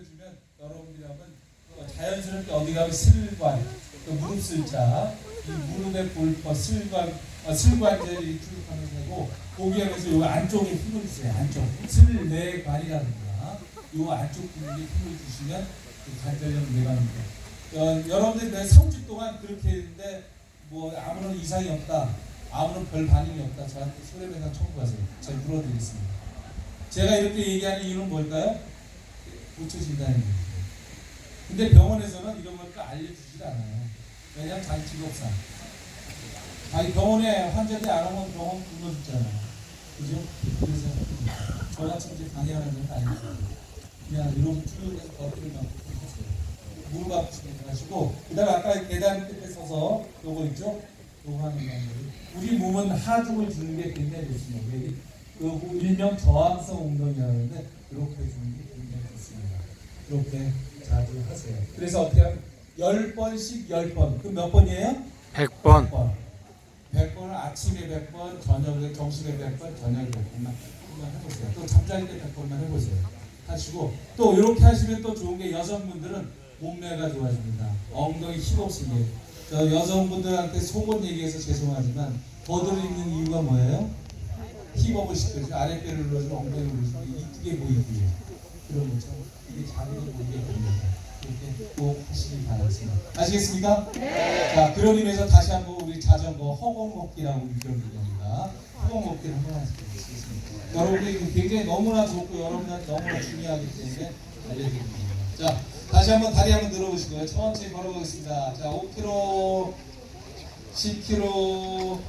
익혀주면 여러분들이 하면 어, 자연스럽게 어디 가면 슬관, 또 무릎 슬자, 이 무릎의 볼퍼, 슬관, 어, 슬관절이 출력하는 거고 거기에 그래서 요 안쪽에 힘을 주세요. 안쪽 슬내관이라든가 요 안쪽 근육에 힘을 주시면 그 관절염 예방입니다. 어, 여러분들 내 3주 동안 그렇게 했는데 뭐 아무런 이상이 없다, 아무런 별 반응이 없다. 저한테 손해배상 청구하세요. 제가 물어드리겠습니다. 제가 이렇게 얘기하는 이유는 뭘까요? 고쳐진다는 얘기죠. 근데 병원에서는 이런 걸 알려주질 않아요. 왜냐하면 자기 직업상. 자기 병원에 환자들이 안 오면 병원 굶어죽잖아요. 그죠? 그래서 저같이 이제 강의하는 건 아니죠. 그냥 이런 쭉 맞고 하세요. 무릎 아프시면 하시고, 그 다음에 아까 계단 끝에 서서 요거 있죠? 요거 하는 방법이. 우리 몸은 하중을 주는 게 굉장히 좋습니다. 일명 저항성 운동이라는데 이렇게 주는 게 굉장히 좋습니다. 이렇게 자주 하세요. 그래서 어떻게 하면 10번씩 10번. 그럼 몇 번이에요? 100번 100번. 100번을 아침에 100번, 저녁에 점심에 100번, 저녁에 100번만 한번 해보세요. 또 잠잘 때 100번만 해보세요. 하시고 또 이렇게 하시면 또 좋은 게 여성분들은 몸매가 좋아집니다. 엉덩이 힙없으게. 저 여성분들한테 속옷 얘기해서 죄송하지만 버들 입는 이유가 뭐예요? 힙업을 시켜서 아랫배를 눌러주고 엉덩이를 눌러주고 이쁘게 보이기 위해 그런 거죠. 이게 자극을 보이게 됩니다. 이렇게 꼭 하시기 바랍니다. 아시겠습니까? 네. 자, 그런 의미에서 다시 한번 우리 자전거 허공 걷기라고 얘기합니다. 허공 걷기를 한번 하시겠습니다. 여러분들이 굉장히 너무나 좋고 여러분한테 너무나 중요하기 때문에 알려드립니다. 자, 다시 한번 다리 한번 들어보시고요. 천천히 걸어보겠습니다. 자, 5km, 10km,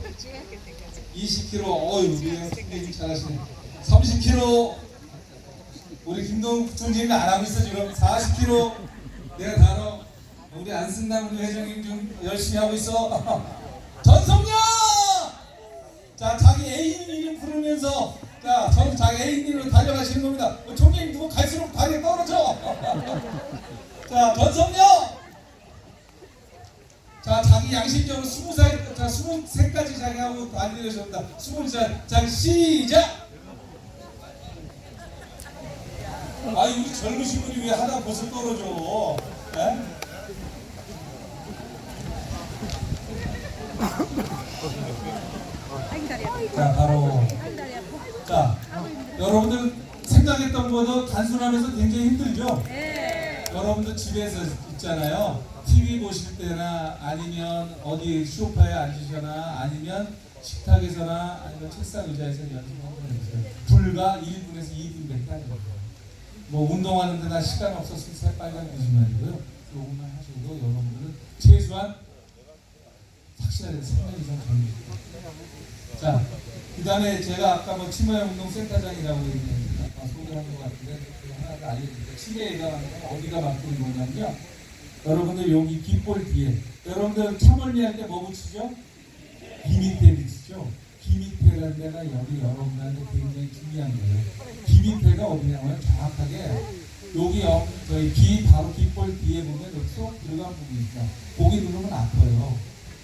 20km, 어유 우리 선생님 잘하시네. 30km, 우리 김동욱 부총재님 안 하고 있어 지금 40km. 내가 단어 우리 안쓴다는 회장님 좀 열심히 하고 있어. 전성녀! 자, 자기 애인 이름 부르면서 자, 전 자기 애인 이름으로 달려가시는 겁니다. 어, 총장님 누구 갈수록 다리에 떨어져. 자, 전성녀! 양심적으로 스무 살, 자, 스무 세까지 자기 하고 달리셨습니다. 스무 살, 자, 시작! 아니, 우리 젊으신 분이 왜 하다 벌써 떨어져? 에? 자, 바로. 자, 여러분들 생각했던 것도 단순하면서 굉장히 힘들죠? 여러분들 집에서 있잖아요. TV 보실 때나 아니면 어디 소파에 앉으거나 아니면 식탁에서나 아니면 책상 의자에서 연습하고 있어요. 불과 1분에서 2분밖에 안 돼요. 뭐 운동하는 데나 시간 없었으면 새빨간 거짓말이고요. 요것만 하셔도 여러분들은 최소한 확실하게 3년 이상 젊으실 자, 그 다음에 제가 아까 뭐 치마의 운동센터장이라고 얘기했는데 아까 소개한 것 같은데 하나 알려드릴게요. 치매가 어디가 맡고 있는 거냐면요. 여러분들 여기 귓볼 뒤에 여러분들 참을리할 때 뭐 붙이죠? 귀 밑에 붙이죠? 귀 밑에라는 데가 여기 여러분들한테 굉장히 중요한 거예요. 귀 밑에가 어디냐면 정확하게 여기 여, 저희 귀 바로 귓볼 뒤에 보면 쏙 들어간 부분이 있죠. 거기 누르면 아파요.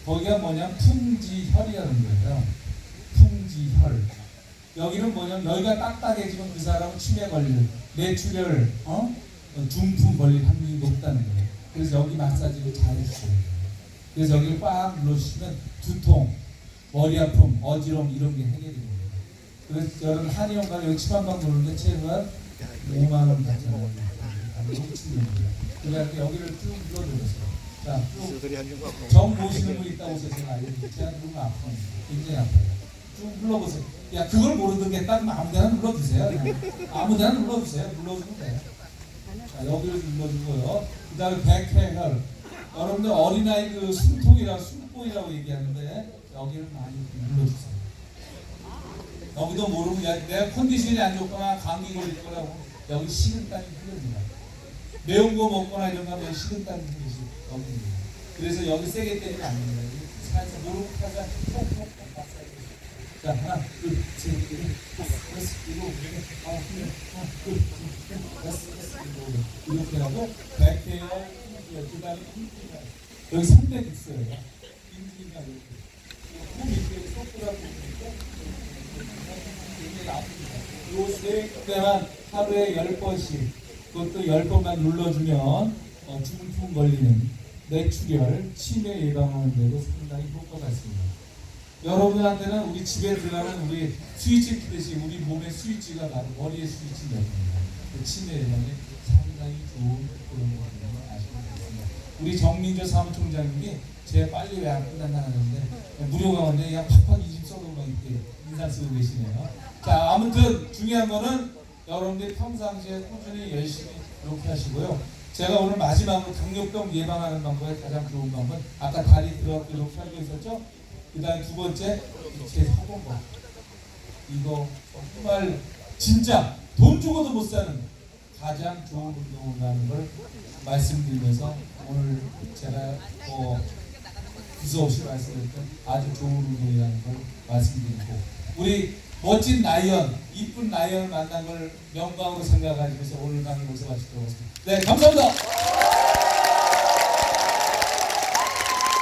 거기가 뭐냐 풍지혈이라는 거예요. 풍지혈. 여기는 뭐냐면 여기가 딱딱해지면 그 사람은 치매 걸릴, 뇌출혈, 어? 어, 중풍 걸릴 확률이 높다는 거예요. 그래서 여기 마사지를 잘 해주셔야 돼요. 그래서 여기를 꽉 눌러주시면 두통, 머리 아픔, 어지러움 이런 게 해결이 됩니다. 그래서 여러분 한의원 가면 여기 치만방 보는데 최소한 5만 원 받잖아요. 그러니까 여기를 쭉 눌러주세요. 자, 쭉정 보시는 분 있다고 해서 제가 알려드릴게요. 제가 누르면 아파요. 굉장히 아파요. 쭉 눌러보세요. 야, 그걸 모르는겠다 그럼 아무 데나 눌러주세요. 아무 데나 눌러주세요. 눌러주면 돼요. 자, 여기를 눌러주고요. 그 다음에 백회혈. 여러분들 어린아이 그 숨통이라고 숨보이라고 얘기하는데 여기를 많이 눌러주세요. 여기도 모르면 야, 내가 컨디션이 안 좋거나 감기 걸릴 거라고 여기 식은땀이 흘립니다. 매운 거 먹거나 이런 거 하면 식은땀이 흘리시 여기입니다. 그래서 여기 세게 때리면 안 됩니다. 여기 살짝 무릎 타자 톡톡톡 마사지. 자 하나 둘 셋 넷 다섯 여섯 일곱 여덟 아홉 열 하나 둘 셋넷 여섯 여섯 일곱 이렇게 하고 백회열 그 다음에 인기가 여기 300 있어요. 인기가 이렇게 그 밑에 손가락 보니까 굉장히 아픕니다. 요세 때만 하루에 열 번씩 그것도 10번만 눌러주면 어, 중풍 걸리는 뇌출혈, 치매 예방하는 데도 상당히 효과가 있습니다. 여러분한테는 우리 집에 들어가는 우리 스위치 키듯이 우리 몸의 스위치가 바로 머리의 스위치입니다. 그 치매 예방에 상당히 좋은 그런 거라는 걸 아시면 되겠습니다. 우리 정민조 사무총장님이 제 빨리 왜 안 끝났나 하는데 무료 강원데 그냥 팍팍 이집 써놓고 이렇게 인상 쓰고 계시네요. 자 아무튼 중요한 거는 여러분들이 평상시에 꾸준히 열심히 이렇게 하시고요. 제가 오늘 마지막으로 당뇨병 예방하는 방법의 가장 좋은 방법은 아까 다리 들어가고 이렇게 하고 있었죠? 그 다음에 두 번째 제 사본법 이거 정말 진짜 돈 주고도 못 사는 가장 좋은 운동이라는 걸 말씀드리면서 오늘 제가 뭐 두서없이 말씀드렸던 아주 좋은 운동이라는 걸 말씀드리고 우리 멋진 라이언, 이쁜 라이언을 만난 걸 영광으로 생각하시면서 오늘 강의 모습 마치도록 하겠습니다. 네, 감사합니다.